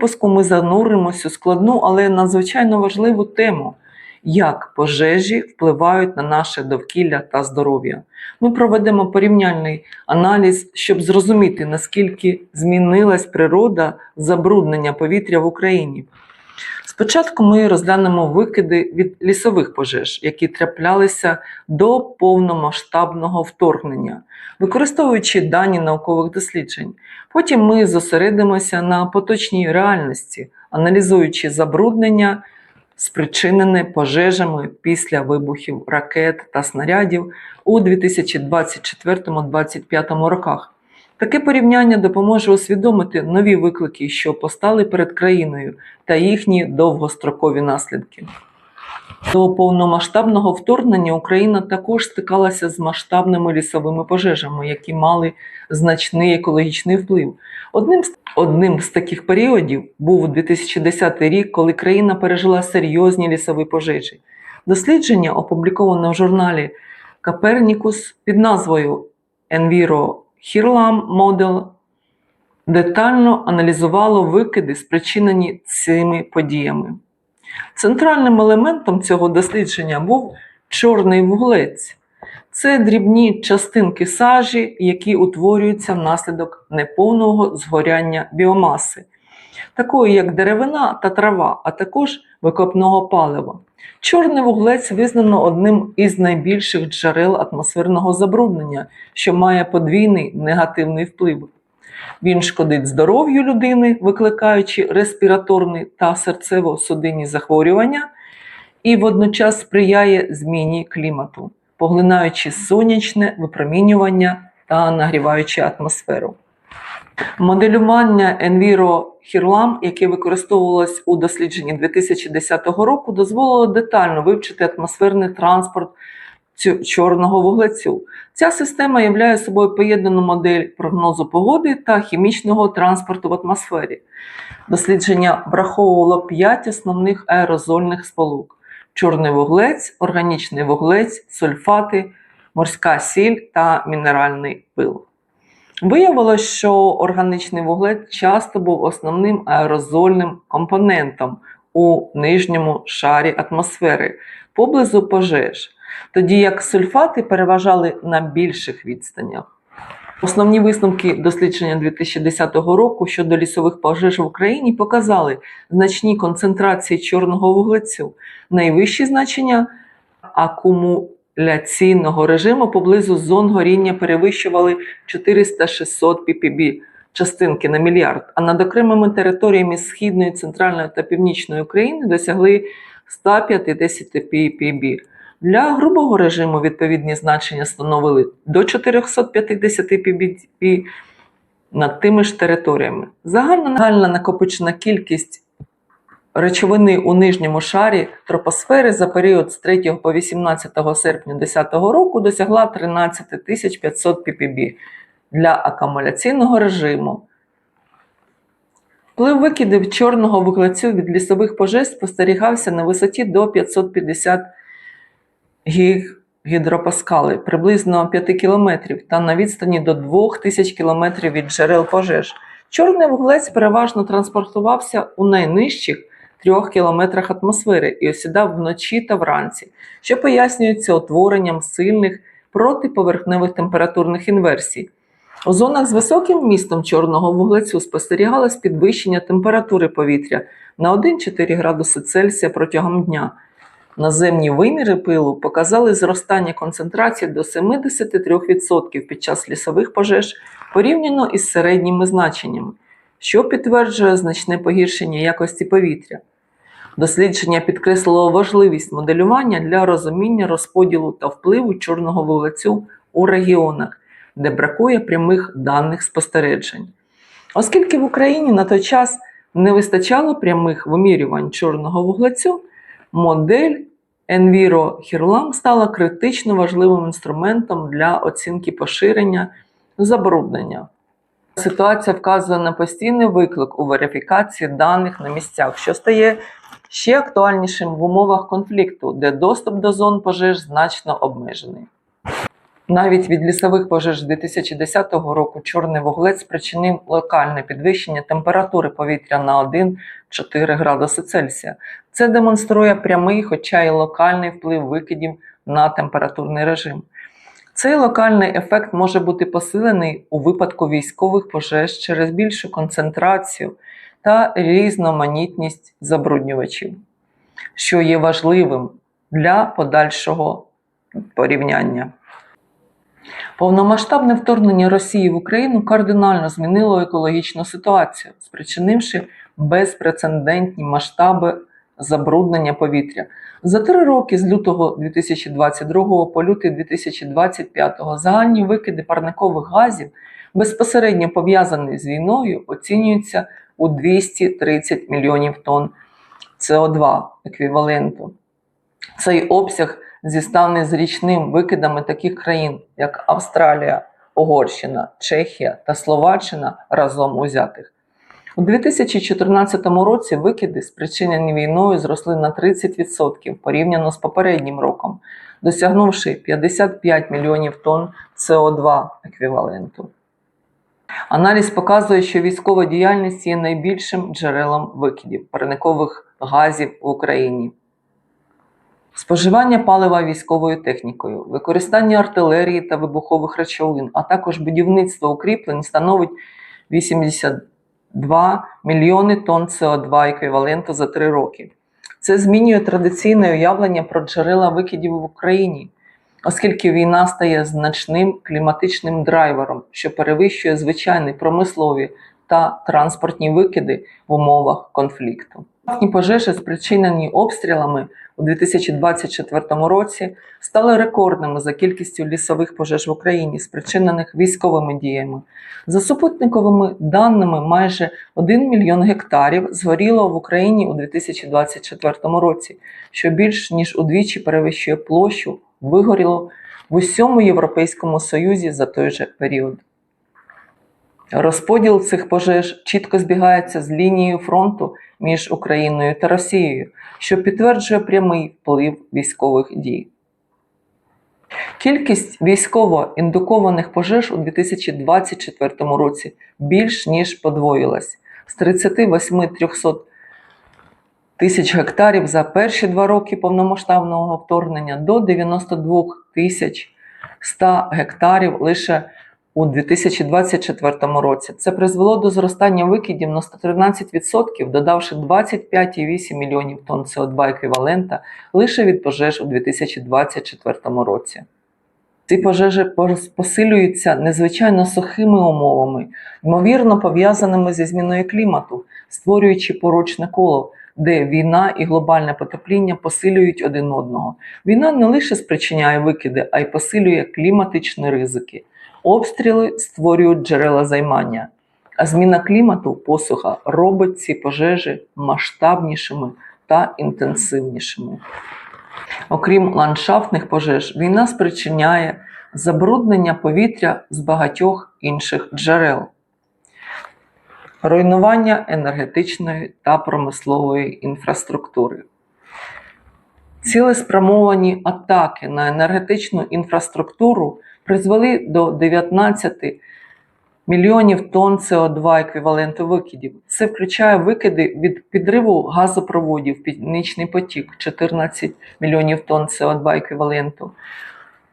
випуску ми зануримося у складну, але надзвичайно важливу тему. Як пожежі впливають на наше довкілля та здоров'я? Ми проведемо порівняльний аналіз, щоб зрозуміти, наскільки змінилась природа забруднення повітря в Україні. Спочатку ми розглянемо викиди від лісових пожеж, які траплялися до повномасштабного вторгнення, використовуючи дані наукових досліджень. Потім ми зосередимося на поточній реальності, аналізуючи забруднення, спричинене пожежами після вибухів ракет та снарядів у 2024-2025 роках. Таке порівняння допоможе усвідомити нові виклики, що постали перед країною, та їхні довгострокові наслідки. До повномасштабного вторгнення Україна також стикалася з масштабними лісовими пожежами, які мали значний екологічний вплив. Одним з, одним з таких періодів був 2010 рік, коли країна пережила серйозні лісові пожежі. Дослідження, опубліковане в журналі Copernicus під назвою Enviro Hirlam Модел детально аналізувало викиди, спричинені цими подіями. Центральним елементом цього дослідження був чорний вуглець. Це дрібні частинки сажі, які утворюються внаслідок неповного згоряння біомаси, такої як деревина та трава, а також викопного палива. Чорний вуглець визнано одним із найбільших джерел атмосферного забруднення, що має подвійний негативний вплив. Він шкодить здоров'ю людини, викликаючи респіраторні та серцево-судинні захворювання, і водночас сприяє зміні клімату, поглинаючи сонячне випромінювання та нагріваючи атмосферу. Моделювання Enviro Hirlam, яке використовувалось у дослідженні 2010 року, дозволило детально вивчити атмосферний транспорт чорного вуглецю. Ця система являє собою поєднану модель прогнозу погоди та хімічного транспорту в атмосфері. Дослідження враховувало п'ять основних аерозольних сполук: чорний вуглець, органічний вуглець, сульфати, морська сіль та мінеральний пил. Виявилось, що органічний вуглець часто був основним аерозольним компонентом у нижньому шарі атмосфери поблизу пожеж, тоді як сульфати переважали на більших відстанях. Основні висновки дослідження 2010 року щодо лісових пожеж в Україні показали значні концентрації чорного вуглецю, найвищі значення акумуляційного режиму поблизу зон горіння перевищували 400-600 ppb частинки на мільярд, а над окремими територіями Східної, Центральної та Північної України досягли 150 ppb. Для грубого режиму відповідні значення становили до 450 ppb над тими ж територіями. Загальна накопичена кількість речовини у нижньому шарі тропосфери за період з 3 по 18 серпня 2010 року досягла 13 500 ppb для акумуляційного режиму. Вплив викидів чорного вуглецю від лісових пожеж спостерігався на висоті до 550 гіг гідропаскали, приблизно 5 кілометрів, та на відстані до 2000 кілометрів від джерел пожеж. Чорний вуглець переважно транспортувався у найнижчих трьох кілометрах атмосфери і осідав вночі та вранці, що пояснюється утворенням сильних протиповерхневих температурних інверсій. У зонах з високим вмістом чорного вуглецю спостерігалось підвищення температури повітря на 1-4 градуси Цельсія протягом дня. Наземні виміри пилу показали зростання концентрації до 73% під час лісових пожеж порівняно із середніми значеннями, що підтверджує значне погіршення якості повітря. Дослідження підкреслило важливість моделювання для розуміння розподілу та впливу чорного вуглецю у регіонах, де бракує прямих даних спостережень. Оскільки в Україні на той час не вистачало прямих вимірювань чорного вуглецю, модель Enviro Hirlam стала критично важливим інструментом для оцінки поширення забруднення. Ситуація вказує на постійний виклик у верифікації даних на місцях, що стає ще актуальнішим в умовах конфлікту, де доступ до зон пожеж значно обмежений. Навіть від лісових пожеж 2010 року чорний вуглець спричинив локальне підвищення температури повітря на 1-4 градуси Цельсія. Це демонструє прямий, хоча й локальний вплив викидів на температурний режим. Цей локальний ефект може бути посилений у випадку військових пожеж через більшу концентрацію та різноманітність забруднювачів, що є важливим для подальшого порівняння. Повномасштабне вторгнення Росії в Україну кардинально змінило екологічну ситуацію, спричинивши безпрецедентні масштаби забруднення повітря. За три роки з лютого 2022 по лютий 2025 загальні викиди парникових газів, безпосередньо пов'язані з війною, оцінюються у 230 мільйонів тонн СО2 еквіваленту. Цей обсяг зіставний з річним викидами таких країн, як Австралія, Угорщина, Чехія та Словаччина разом узятих. У 2014 році викиди, спричинені війною, зросли на 30% порівняно з попереднім роком, досягнувши 55 мільйонів тонн СО2 еквіваленту. Аналіз показує, що військова діяльність є найбільшим джерелом викидів парникових газів в Україні. Споживання палива військовою технікою, використання артилерії та вибухових речовин, а також будівництво укріплень становить 82 мільйони тонн СО2 еквіваленту за три роки. Це змінює традиційне уявлення про джерела викидів в Україні, оскільки війна стає значним кліматичним драйвером, що перевищує звичайні промислові та транспортні викиди в умовах конфлікту. Нафтні пожежі, спричинені обстрілами у 2024 році, стали рекордними за кількістю лісових пожеж в Україні, спричинених військовими діями. За супутниковими даними, майже 1 мільйон гектарів згоріло в Україні у 2024 році, що більш ніж удвічі перевищує площу, вигоріло в усьому Європейському Союзі за той же період. Розподіл цих пожеж чітко збігається з лінією фронту між Україною та Росією, що підтверджує прямий вплив військових дій. Кількість військово індукованих пожеж у 2024 році більш ніж подвоїлась з 38 300 тисяч гектарів за перші два роки повномасштабного вторгнення до 92 тисяч 100 гектарів лише у 2024 році. Це призвело до зростання викидів на 113%, додавши 25,8 мільйонів тонн СО2 еквівалента лише від пожеж у 2024 році. Ці пожежі посилюються незвичайно сухими умовами, ймовірно пов'язаними зі зміною клімату, створюючи порочне коло, де війна і глобальне потепління посилюють один одного. Війна не лише спричиняє викиди, а й посилює кліматичні ризики. Обстріли створюють джерела займання, а зміна клімату, посуха робить ці пожежі масштабнішими та інтенсивнішими. Окрім ландшафтних пожеж, війна спричиняє забруднення повітря з багатьох інших джерел, руйнування енергетичної та промислової інфраструктури. Цілеспрямовані атаки на енергетичну інфраструктуру призвели до 19 мільйонів тонн СО2 еквіваленту викидів. Це включає викиди від підриву газопроводів Північний потік 14 мільйонів тонн СО2 еквіваленту,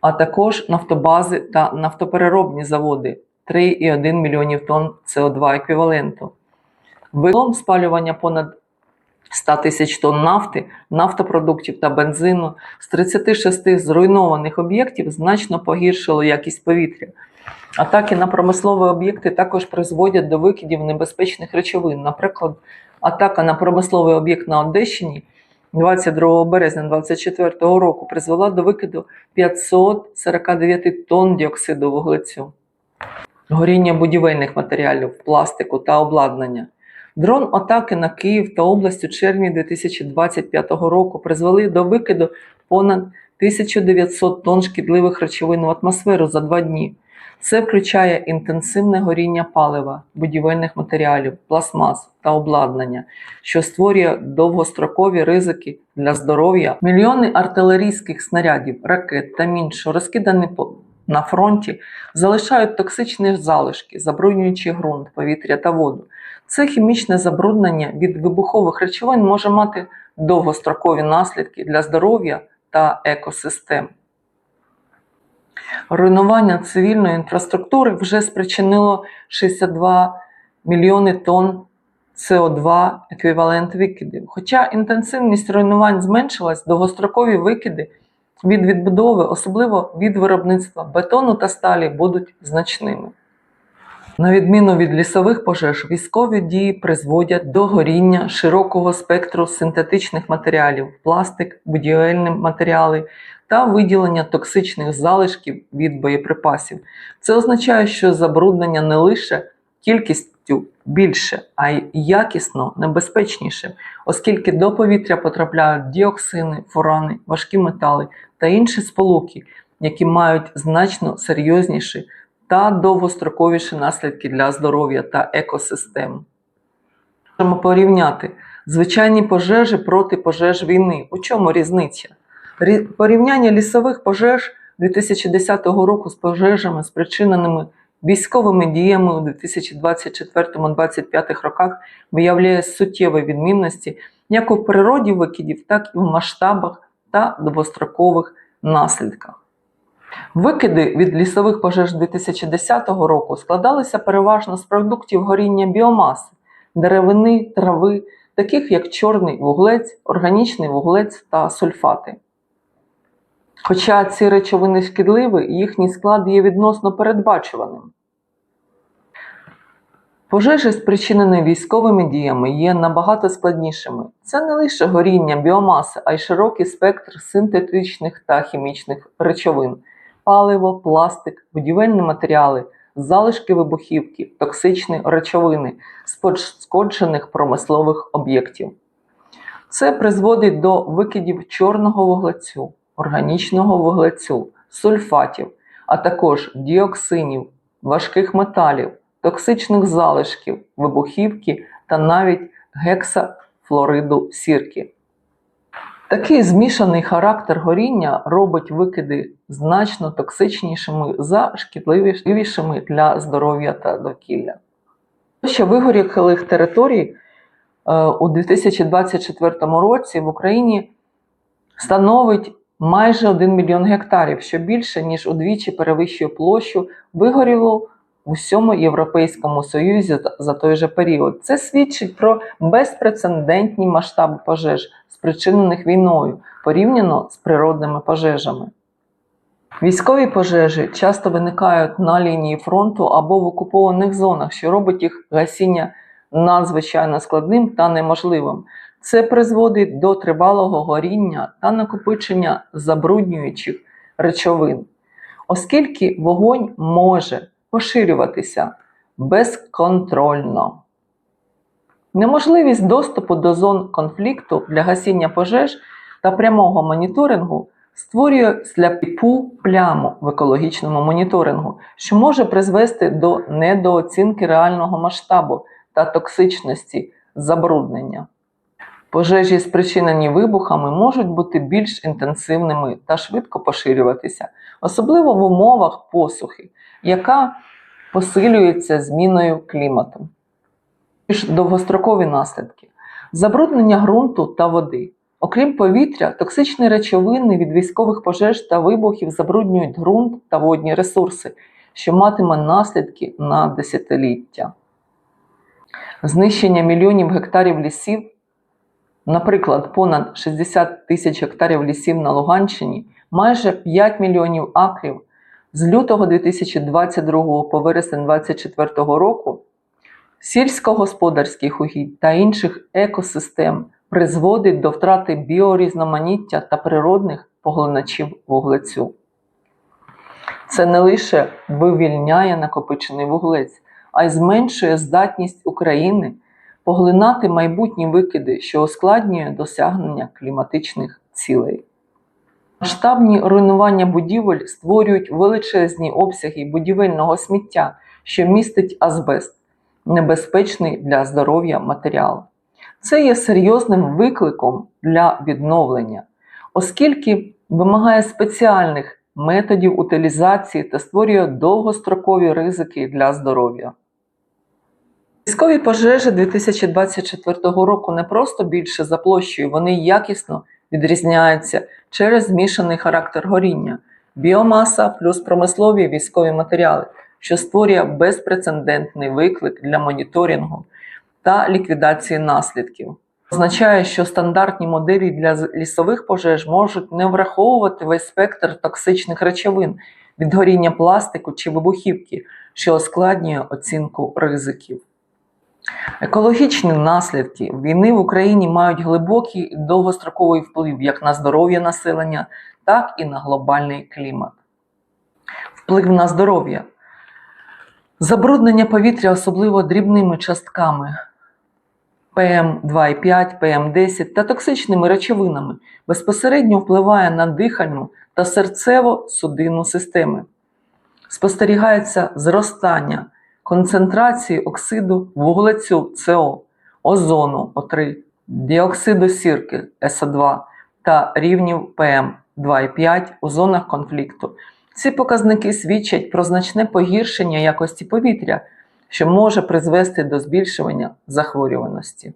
а також нафтобази та нафтопереробні заводи 3,1 мільйонів тонн СО2 еквіваленту. Виклом спалювання понад 100 тисяч тонн нафти, нафтопродуктів та бензину з 36 зруйнованих об'єктів значно погіршило якість повітря. Атаки на промислові об'єкти також призводять до викидів небезпечних речовин. Наприклад, атака на промисловий об'єкт на Одещині 22 березня 2024 року призвела до викиду 549 тонн діоксиду вуглецю, горіння будівельних матеріалів, пластику та обладнання. Дрон атаки на Київ та область у червні 2025 року призвели до викиду понад 1900 тонн шкідливих речовин в атмосферу за два дні. Це включає інтенсивне горіння палива, будівельних матеріалів, пластмас та обладнання, що створює довгострокові ризики для здоров'я. Мільйони артилерійських снарядів, ракет та мін, що розкидані по на фронті залишають токсичні залишки, забруднюючи ґрунт, повітря та воду. Це хімічне забруднення від вибухових речовин може мати довгострокові наслідки для здоров'я та екосистем. Руйнування цивільної інфраструктури вже спричинило 62 мільйони тонн СО2 еквівалент викидів. Хоча інтенсивність руйнувань зменшилась, довгострокові викиди від відбудови, особливо від виробництва бетону та сталі, будуть значними. На відміну від лісових пожеж, військові дії призводять до горіння широкого спектру синтетичних матеріалів, пластик, будівельні матеріали та виділення токсичних залишків від боєприпасів. Це означає, що забруднення не лише кількістю більше, а й якісно небезпечніше, оскільки до повітря потрапляють діоксини, фурани, важкі метали та інші сполуки, які мають значно серйозніші та довгостроковіші наслідки для здоров'я та екосистем. Можемо порівняти звичайні пожежі проти пожеж війни. У чому різниця? Рі- Порівняння лісових пожеж 2010 року з пожежами, спричиненими військовими діями у 2024-2025 роках, виявляє суттєві відмінності як у природі викидів, так і в масштабах та довгострокових наслідках. Викиди від лісових пожеж 2010 року складалися переважно з продуктів горіння біомаси, деревини, трави, таких як чорний вуглець, органічний вуглець та сульфати. Хоча ці речовини шкідливі, їхній склад є відносно передбачуваним. Пожежі, спричинені військовими діями, є набагато складнішими. Це не лише горіння біомаси, а й широкий спектр синтетичних та хімічних речовин, паливо, пластик, будівельні матеріали, залишки вибухівки, токсичні речовини з пошкоджених промислових об'єктів. Це призводить до викидів чорного вуглецю, органічного вуглецю, сульфатів, а також діоксинів, важких металів, токсичних залишків, вибухівки та навіть гексафлориду сірки. Такий змішаний характер горіння робить викиди значно токсичнішими за шкідливішими для здоров'я та довкілля. Площа вигорілих територій е, у 2024 році в Україні становить майже 1 мільйон гектарів, що більше, ніж удвічі перевищує площу вигорілу в усьому Європейському Союзі за той же період. Це свідчить про безпрецедентні масштаби пожеж, спричинених війною, порівняно з природними пожежами. Військові пожежі часто виникають на лінії фронту або в окупованих зонах, що робить їх гасіння надзвичайно складним та неможливим. Це призводить до тривалого горіння та накопичення забруднюючих речовин, оскільки вогонь може поширюватися безконтрольно. Неможливість доступу до зон конфлікту для гасіння пожеж та прямого моніторингу створює сляпу пляму в екологічному моніторингу, що може призвести до недооцінки реального масштабу та токсичності забруднення. Пожежі, спричинені вибухами, можуть бути більш інтенсивними та швидко поширюватися, особливо в умовах посухи, яка посилюється зміною клімату. Довгострокові наслідки забруднення ґрунту та води. Окрім повітря, токсичні речовини від військових пожеж та вибухів забруднюють ґрунт та водні ресурси, що матиме наслідки на десятиліття. Знищення мільйонів гектарів лісів, наприклад, понад 60 тисяч гектарів лісів на Луганщині, майже 5 мільйонів акрів з лютого 2022 по вересень 2024 року сільськогосподарських угідь та інших екосистем призводить до втрати біорізноманіття та природних поглиначів вуглецю. Це не лише вивільняє накопичений вуглець, а й зменшує здатність України поглинати майбутні викиди, що ускладнює досягнення кліматичних цілей. Масштабні руйнування будівель створюють величезні обсяги будівельного сміття, що містить азбест, небезпечний для здоров'я матеріал. Це є серйозним викликом для відновлення, оскільки вимагає спеціальних методів утилізації та створює довгострокові ризики для здоров'я. Військові пожежі 2024 року не просто більше за площею, вони якісно відрізняються через змішаний характер горіння, біомаса плюс промислові військові матеріали, що створює безпрецедентний виклик для моніторингу та ліквідації наслідків. Означає, що стандартні моделі для лісових пожеж можуть не враховувати весь спектр токсичних речовин від горіння пластику чи вибухівки, що ускладнює оцінку ризиків. Екологічні наслідки війни в Україні мають глибокий довгостроковий вплив як на здоров'я населення, так і на глобальний клімат. Вплив на здоров'я. Забруднення повітря, особливо дрібними частками ПМ2,5, ПМ10 та токсичними речовинами, безпосередньо впливає на дихальну та серцево-судинну системи. Спостерігається зростання концентрації оксиду вуглецю СО, озону О3, діоксиду сірки СО2 та рівнів ПМ2,5 у зонах конфлікту. Ці показники свідчать про значне погіршення якості повітря, що може призвести до збільшування захворюваності.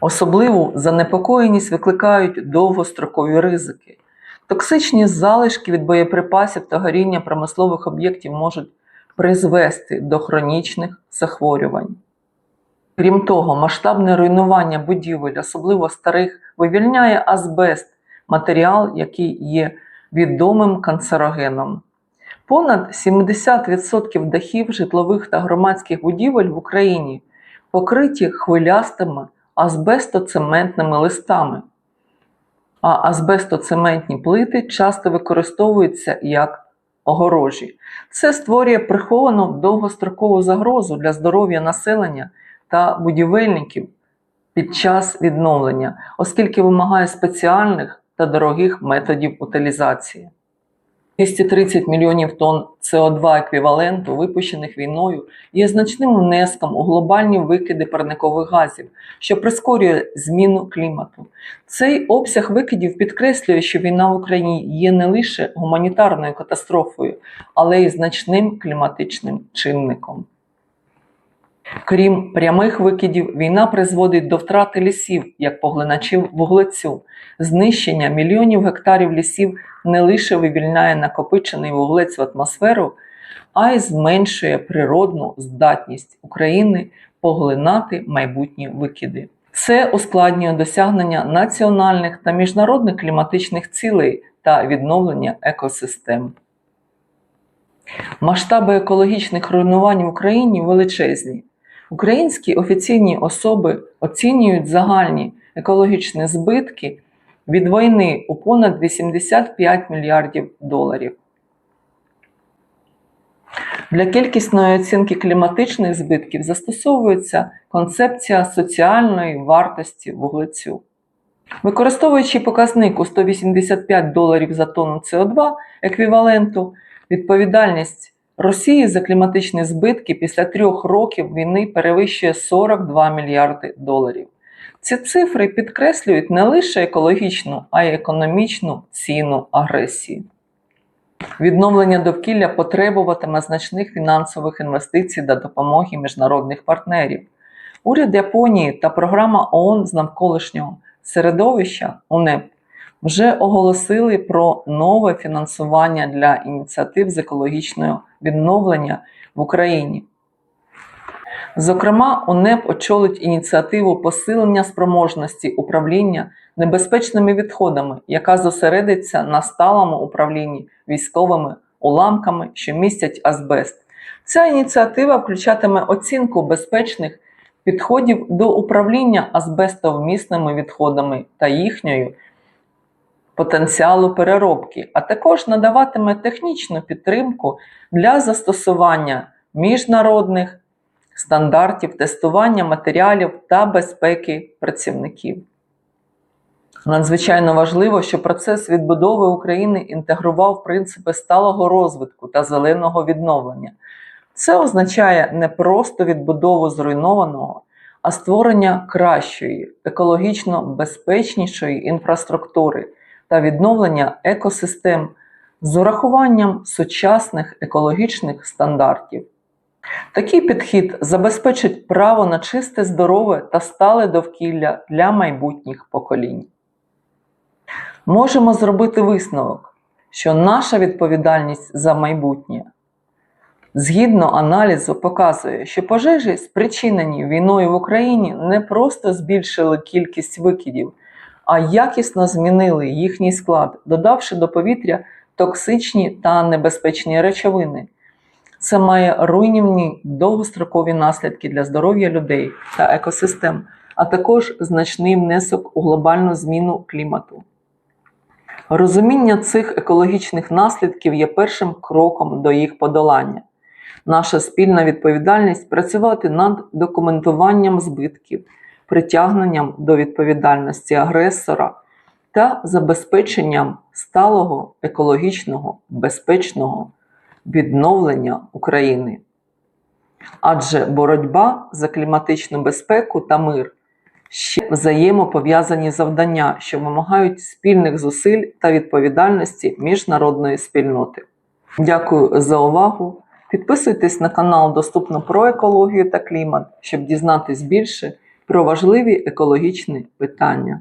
Особливу занепокоєність викликають довгострокові ризики. Токсичні залишки від боєприпасів та горіння промислових об'єктів можуть призвести до хронічних захворювань. Крім того, масштабне руйнування будівель, особливо старих, вивільняє азбест, матеріал, який є відомим канцерогеном. Понад 70% дахів житлових та громадських будівель в Україні покриті хвилястими азбестоцементними листами, а азбестоцементні плити часто використовуються як огорожі. Це створює приховану довгострокову загрозу для здоров'я населення та будівельників під час відновлення, оскільки вимагає спеціальних та дорогих методів утилізації. 230 мільйонів тонн СО2 еквіваленту, випущених війною, є значним внеском у глобальні викиди парникових газів, що прискорює зміну клімату. Цей обсяг викидів підкреслює, що війна в Україні є не лише гуманітарною катастрофою, але й значним кліматичним чинником. Крім прямих викидів, війна призводить до втрати лісів як поглиначів вуглецю. Знищення мільйонів гектарів лісів не лише вивільняє накопичений вуглець в атмосферу, а й зменшує природну здатність України поглинати майбутні викиди. Це ускладнює досягнення національних та міжнародних кліматичних цілей та відновлення екосистем. Масштаби екологічних руйнувань в Україні величезні. Українські офіційні особи оцінюють загальні екологічні збитки від війни у понад 85 мільярдів доларів. Для кількісної оцінки кліматичних збитків застосовується концепція соціальної вартості вуглецю. Використовуючи показник у 185 доларів за тонну СО2 еквіваленту, відповідальність Росії за кліматичні збитки після трьох років війни перевищує 42 мільярди доларів. Ці цифри підкреслюють не лише екологічну, а й економічну ціну агресії. Відновлення довкілля потребуватиме значних фінансових інвестицій та допомоги міжнародних партнерів. Уряд Японії та програма ООН з навколишнього середовища УНЕП вже оголосили про нове фінансування для ініціатив з екологічного відновлення в Україні. Зокрема, УНЕП очолить ініціативу посилення спроможності управління небезпечними відходами, яка зосередиться на сталому управлінні військовими уламками, що містять азбест. Ця ініціатива включатиме оцінку безпечних підходів до управління азбестовмісними відходами та їхньою потенціалу переробки, а також надаватиме технічну підтримку для застосування міжнародних стандартів тестування матеріалів та безпеки працівників. Надзвичайно важливо, що процес відбудови України інтегрував принципи сталого розвитку та зеленого відновлення. Це означає не просто відбудову зруйнованого, а створення кращої, екологічно безпечнішої інфраструктури та відновлення екосистем з урахуванням сучасних екологічних стандартів. Такий підхід забезпечить право на чисте, здорове та стале довкілля для майбутніх поколінь. Можемо зробити висновок, що наша відповідальність за майбутнє згідно аналізу показує, що пожежі, спричинені війною в Україні, не просто збільшили кількість викидів, а якісно змінили їхній склад, додавши до повітря токсичні та небезпечні речовини. Це має руйнівні довгострокові наслідки для здоров'я людей та екосистем, а також значний внесок у глобальну зміну клімату. Розуміння цих екологічних наслідків є першим кроком до їх подолання. Наша спільна відповідальність працювати над документуванням збитків, притягненням до відповідальності агресора та забезпеченням сталого екологічного безпечного відновлення України. Адже боротьба за кліматичну безпеку та мир ще взаємопов'язані завдання, що вимагають спільних зусиль та відповідальності міжнародної спільноти. Дякую за увагу. Підписуйтесь на канал Доступно про екологію та клімат, щоб дізнатись більше про важливі екологічні питання.